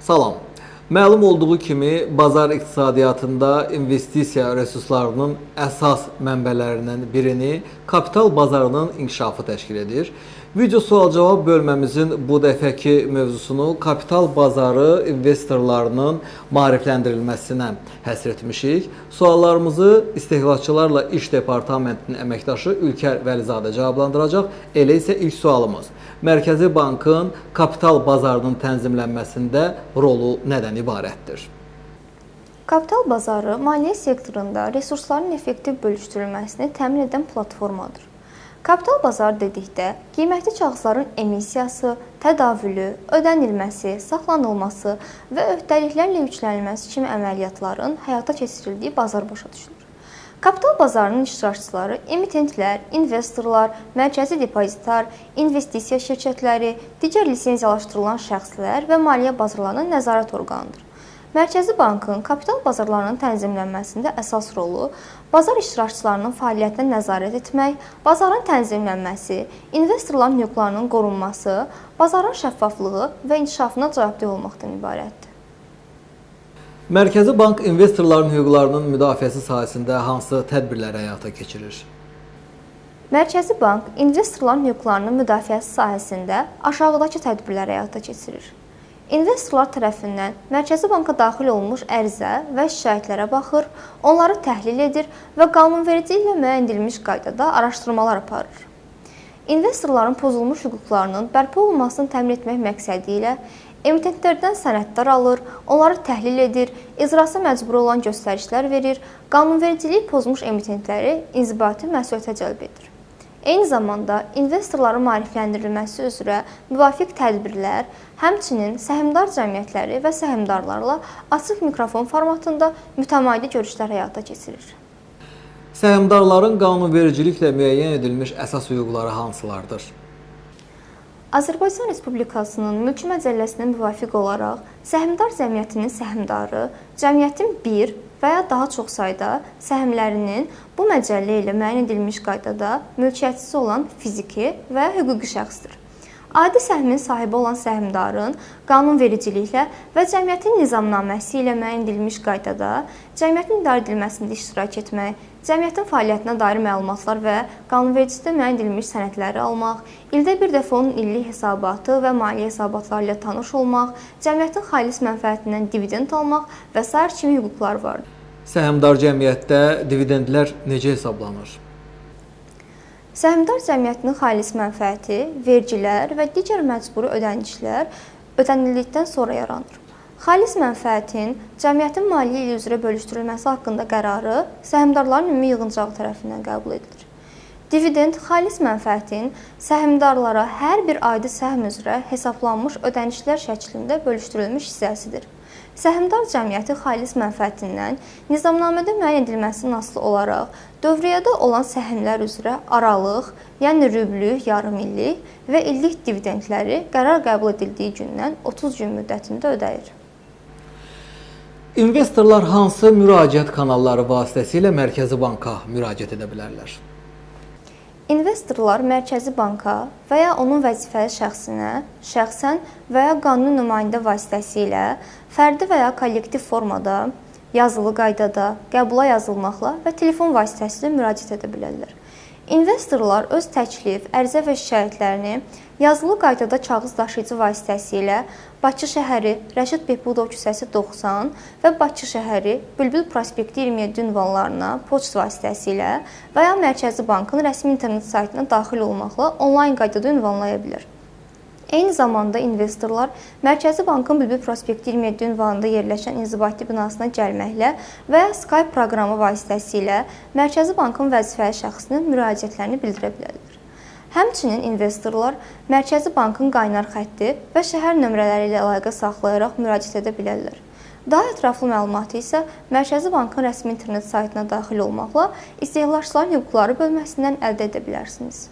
Salam. Məlum olduğu kimi, bazar iqtisadiyyatında investisiya resurslarının əsas mənbələrindən birini kapital bazarının inkişafı təşkil edir. Video sual-cavab bölməmizin bu dəfəki mövzusunu kapital bazarı investorlarının maarifləndirilməsinə həsr etmişik. Suallarımızı istehlakçılarla iş departamentinin əməkdaşı Ülkər Vəlizadə cavablandıracaq. Elə isə ilk sualımız. Mərkəzi Bankın kapital bazarının tənzimlənməsində rolu nədən ibarətdir? Kapital bazarı maliyyə sektorunda resursların effektiv bölüşdürülməsini təmin edən platformadır. Kapital bazarı dedikdə qiymətli kağızların emissiyası, tədavülü, ödənilməsi, saxlanılması və öhdəliklərlə yüklənilməsi kimi əməliyyatların həyata keçirildiyi bazar başa düşülür. Kapital bazarının iştirakçıları emitentlər, investorlar, mərkəzi depozitar, investisiya şirkətləri, digər lisenziyalaşdırılan şəxslər və maliyyə bazarlarının nəzarət orqanıdır. Mərkəzi Bankın kapital bazarlarının tənzimlənməsində əsas rolu bazar iştirakçılarının fəaliyyətinə nəzarət etmək, bazarın tənzimlənməsi, investorların hüquqlarının qorunması, bazarın şəffaflığı və inkişafına cavabdeh olmaqdan ibarətdir. Mərkəzi Bank investorların hüquqlarının müdafiəsi sahəsində hansı tədbirlər həyata keçirir? Mərkəzi Bank investorların hüquqlarının müdafiəsi sahəsində aşağıdakı tədbirlər həyata keçirir. İnvestorlar tərəfindən Mərkəzi Banka daxil olmuş ərizə və şikayətlərə baxır, onları təhlil edir və qanunvericiliklə müəyyən edilmiş qaydada araşdırmalar aparır. İnvestorların pozulmuş hüquqlarının bərpa olunmasını təmin etmək məqsədi ilə Emitentlərdən sənədlər alır, onları təhlil edir, icrası məcbur olan göstərişlər verir, qanunvericiliyi pozmuş emitentləri inzibati məsuliyyətə cəlb edir. Eyni zamanda investorların maarifləndirilməsi üzrə müvafiq tədbirlər, həmçinin səhmdar cəmiyyətləri və səhmdarlarla açıq mikrofon formatında mütəmadi görüşlər həyata keçirir. Səhmdarların qanunvericiliklə müəyyən edilmiş əsas hüquqları hansılardır? Azərbaycan Respublikasının Mülki Məcəlləsinə müvafiq olaraq səhmdar cəmiyyətinin səhmdarı cəmiyyətin bir və ya daha çox sayda səhmlərinin bu məcəllə ilə müəyyən edilmiş qaydada mülkiyyətçisi olan fiziki və hüquqi şəxsdir. Adi səhmin sahibi olan səhmdarın qanunvericiliklə və cəmiyyətin nizamnaməsi ilə müəyyən edilmiş qaydada cəmiyyətin idarə edilməsində iştirak etmək, cəmiyyətin fəaliyyətinə dair məlumatlar və qanunvericilikdə müəyyən edilmiş sənədləri almaq, ildə bir dəfə onun illik hesabatı və maliyyə hesabatları ilə tanış olmaq, cəmiyyətin xalis mənfəətindən dividend almaq və sair kimi hüquqlar vardır. Səhmdar cəmiyyətdə dividendlər necə hesablanır? Səhmdar cəmiyyətinin xalis mənfəəti, vergilər və digər məcburi ödənişlər ödənildikdən sonra yaranır. Xalis mənfəətin cəmiyyətin maliyyə ili üzrə bölüşdürülməsi haqqında qərarı səhmdarların ümumi yığıncağı tərəfindən qəbul edilir. Dividend xalis mənfəətin səhmdarlara hər bir adi səhm üzrə hesablanmış ödənişlər şəklində bölüşdürülmüş hissəsidir. Səhmdar cəmiyyəti xalis mənfəətindən nizamnamədə müəyyən edilməsindən asılı olaraq dövriyyədə olan səhmlər üzrə aralıq, yəni rüblük, yarımillik və illik dividendləri qərar qəbul edildiyi gündən 30 gün müddətində ödəyir. İnvestorlar hansı müraciət kanalları vasitəsilə Mərkəzi Banka müraciət edə bilərlər? İnvestorlar Mərkəzi Banka və ya onun vəzifəli şəxsinə şəxsən və ya qanuni nümayəndə vasitəsilə fərdi və ya kollektiv formada, yazılı qaydada, qəbula yazılmaqla və telefon vasitəsilə müraciət edə bilərlər. İnvestorlar öz təklif, ərizə və şikayətlərini yazılı qaydada kağız daşıyıcı vasitəsilə Bakı şəhəri Rəşid Behbudov küçəsi 90 və Bakı şəhəri Bülbül prospekti 27 ünvanlarına poçt vasitəsilə və ya Mərkəzi Bankın rəsmi internet saytına daxil olmaqla onlayn qaydada ünvanlaya bilər. Eyni zamanda investorlar Mərkəzi Bankın Bülbül prospekti 27 ünvanında yerləşən inzibati binasına gəlməklə və Skype proqramı vasitəsilə Mərkəzi Bankın vəzifəli şəxsinə müraciətlərini bildirə bilərlər. Həmçinin investorlar Mərkəzi Bankın qaynar xətti və şəhər nömrələri ilə əlaqə saxlayaraq müraciət edə bilərlər. Daha ətraflı məlumatı isə Mərkəzi Bankın rəsmi internet saytına daxil olmaqla istehlakçıların hüquqları bölməsindən əldə edə bilərsiniz.